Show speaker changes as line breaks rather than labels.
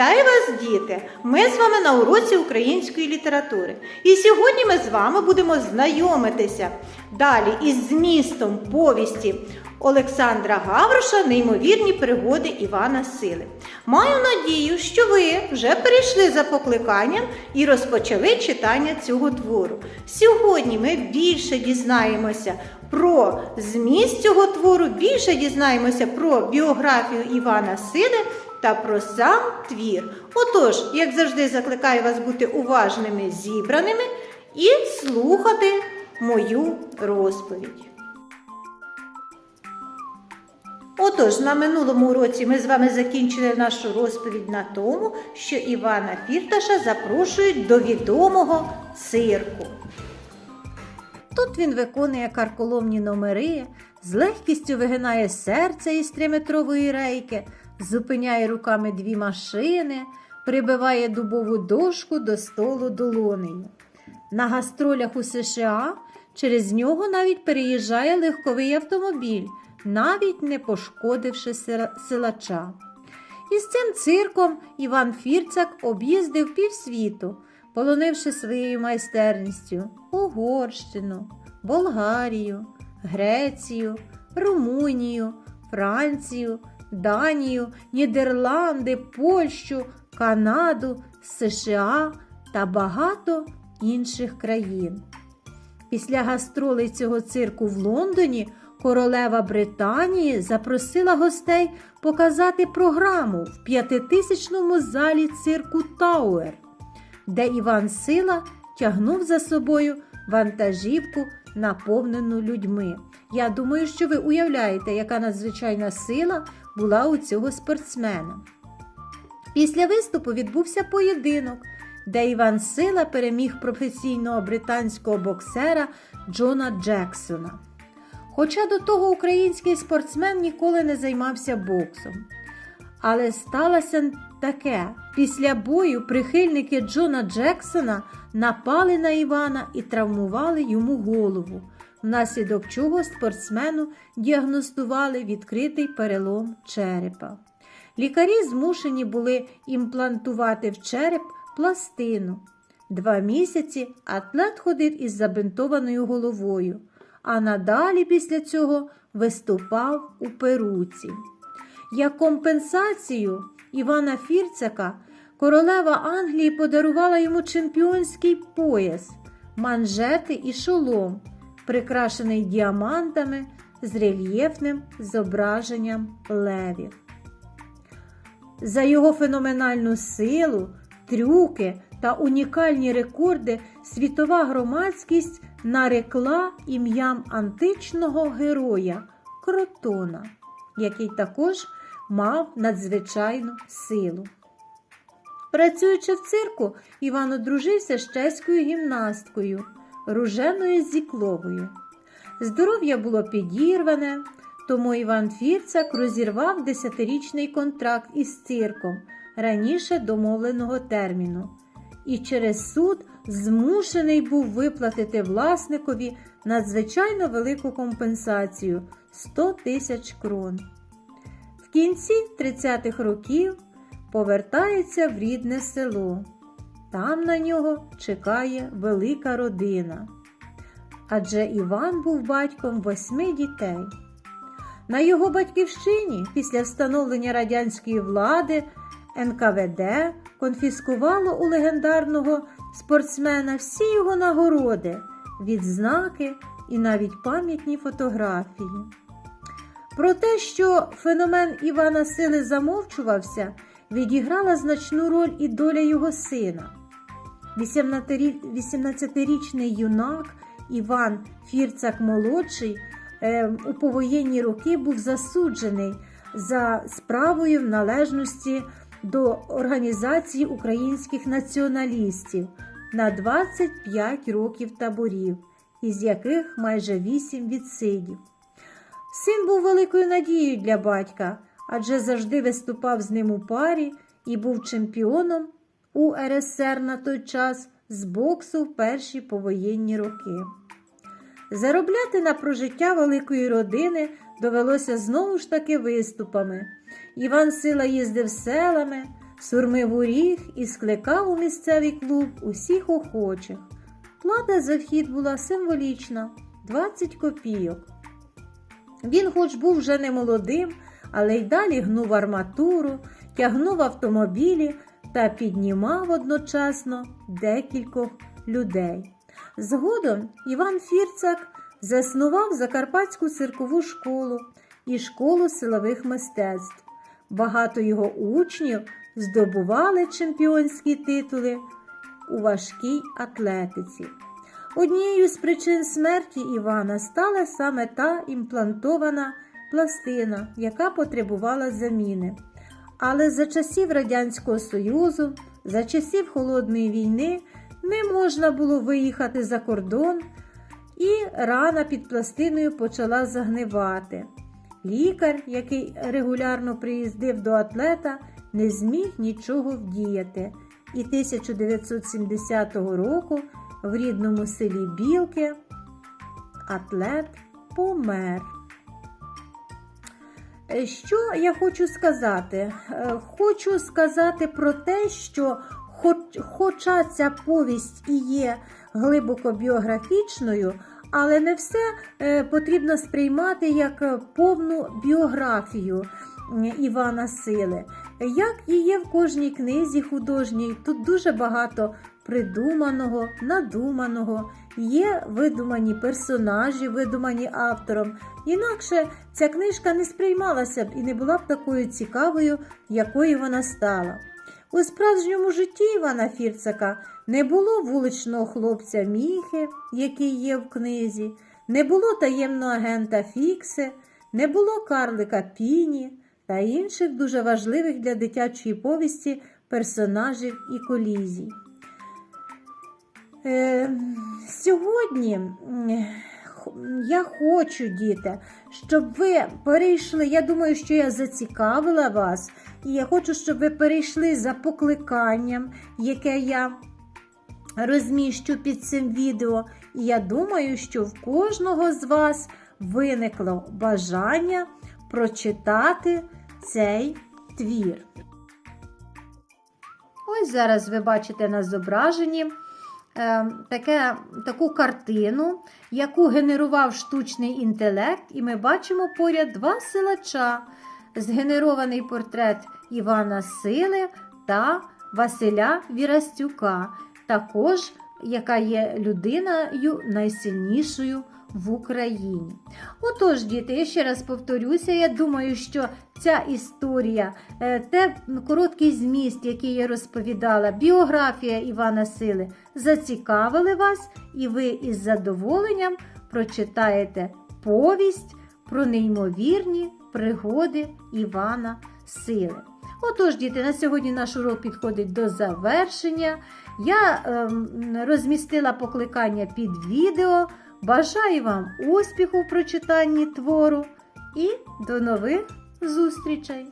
Вітаю вас, діти! Ми з вами на уроці української літератури. І сьогодні ми з вами будемо знайомитися далі із змістом повісті Олександра Гавроша Неймовірні пригоди Івана Сили. Маю надію, що ви вже перейшли за покликанням і розпочали читання цього твору. Сьогодні ми більше дізнаємося про зміст цього твору, більше дізнаємося про біографію Івана Сили та про сам твір. Отож, як завжди, закликаю вас бути уважними, зібраними і слухати мою розповідь. Отож, на минулому уроці ми з вами закінчили нашу розповідь на тому, що Івана Фірташа запрошують до відомого цирку. Тут він виконує карколомні номери, з легкістю вигинає серце із триметрової рейки, зупиняє руками дві машини, прибиває дубову дошку до столу долонею. На гастролях у США через нього навіть переїжджає легковий автомобіль, навіть не пошкодивши силача. Із цим цирком Іван Фірцак об'їздив півсвіту, полонивши своєю майстерністю Угорщину, Болгарію, Грецію, Румунію, Францію, Данію, Нідерланди, Польщу, Канаду, США та багато інших країн. Після гастролей цього цирку в Лондоні королева Британії запросила гостей показати програму в п'ятитисячному залі цирку Тауер, де Іван Сила тягнув за собою вантажівку, наповнену людьми. Я думаю, що ви уявляєте, яка надзвичайна сила була у цього спортсмена. Після виступу відбувся поєдинок, де Іван Сила переміг професійного британського боксера Джона Джексона. Хоча до того український спортсмен ніколи не займався боксом. Але сталося таке: після бою прихильники Джона Джексона напали на Івана і травмували йому голову, внаслідок чого спортсмену діагностували відкритий перелом черепа. Лікарі змушені були імплантувати в череп пластину. Два місяці атлет ходив із забинтованою головою, а надалі після цього виступав у перуці. Як компенсацію Івана Фірцяка королева Англії подарувала йому чемпіонський пояс, манжети і шолом, прикрашений діамантами з рельєфним зображенням левів. За його феноменальну силу, трюки та унікальні рекорди світова громадськість нарекла ім'ям античного героя Кротона, який також мав надзвичайну силу. Працюючи в цирку, Іван одружився з чеською гімнасткою Руженою Зікловою. Здоров'я було підірване, тому Іван Фірцак розірвав десятирічний контракт із цирком раніше домовленого терміну, і через суд змушений був виплатити власникові надзвичайно велику компенсацію 100 тисяч крон. В кінці 30-х років повертається в рідне село. Там на нього чекає велика родина. Адже Іван був батьком восьми дітей. На його батьківщині після встановлення радянської влади НКВД конфіскувало у легендарного спортсмена всі його нагороди, відзнаки і навіть пам'ятні фотографії. Про те, що феномен Івана Сили замовчувався, відіграла значну роль і доля його сина. 18-річний юнак Іван Фірцак молодший е, у повоєнні роки був засуджений за справою в належності до організації українських націоналістів на 25 років таборів, із яких майже 8 відсидів. Син був великою надією для батька, адже завжди виступав з ним у парі і був чемпіоном УРСР на той час з боксу в перші повоєнні роки. Заробляти на прожиття великої родини довелося знову ж таки виступами. Іван Сила їздив селами,
сурмив у ріг і скликав у місцевий клуб усіх охочих. Плата за вхід була символічна 20 копійок. Він, хоч був вже не молодим, але й далі гнув арматуру, тягнув автомобілі та піднімав одночасно декількох людей. Згодом Іван Фірцак заснував Закарпатську циркову школу і школу силових мистецтв. Багато його учнів здобували чемпіонські титули у важкій атлетиці. Однією з причин смерті Івана стала саме та імплантована пластина, яка потребувала заміни. Але за часів Радянського Союзу, за часів Холодної війни не можна було виїхати за кордон, і рана під пластиною почала загнивати. Лікар, який регулярно приїздив до атлета, не зміг нічого вдіяти. І 1970 року в рідному селі Білки атлет помер. Е, Що я хочу сказати? Е, Хочу сказати про те, що хоч, хоча ця повість і є глибоко біографічною, але не все е, потрібно сприймати як повну біографію Івана Сили. Як і є в кожній книзі художній, тут дуже багато придуманого, надуманого, є видумані персонажі, видумані автором. Інакше ця книжка не сприймалася б і не була б такою цікавою, якою вона стала. У справжньому житті Івана Фірцака не було вуличного хлопця Міхи, який є в книзі, не було таємного агента Фікси, не було карлика Піні та інших дуже важливих для дитячої повісті персонажів і колізій. Е, сьогодні я хочу, діти, щоб ви перейшли. Я думаю, що я зацікавила вас, і я хочу, щоб ви перейшли за покликанням, яке я розміщу під цим відео. І я думаю, що в кожного з вас виникло бажання прочитати цей твір. Ось зараз ви бачите на зображенні таке, таку картину, яку генерував штучний інтелект, і ми бачимо поряд два силача. Згенерований портрет Івана Сили та Василя Вірастюка, також яка є людиною найсильнішою в Україні. Отож, діти, я ще раз повторюся, я думаю, що ця історія, е, те короткий зміст, який я розповідала, біографія Івана Сили, зацікавили вас, і ви із задоволенням прочитаєте повість про неймовірні пригоди Івана Сили. Отож, діти, на сьогодні наш урок підходить до завершення. Я ем, розмістила покликання під відео. Бажаю вам успіху в прочитанні твору і до нових зустрічей!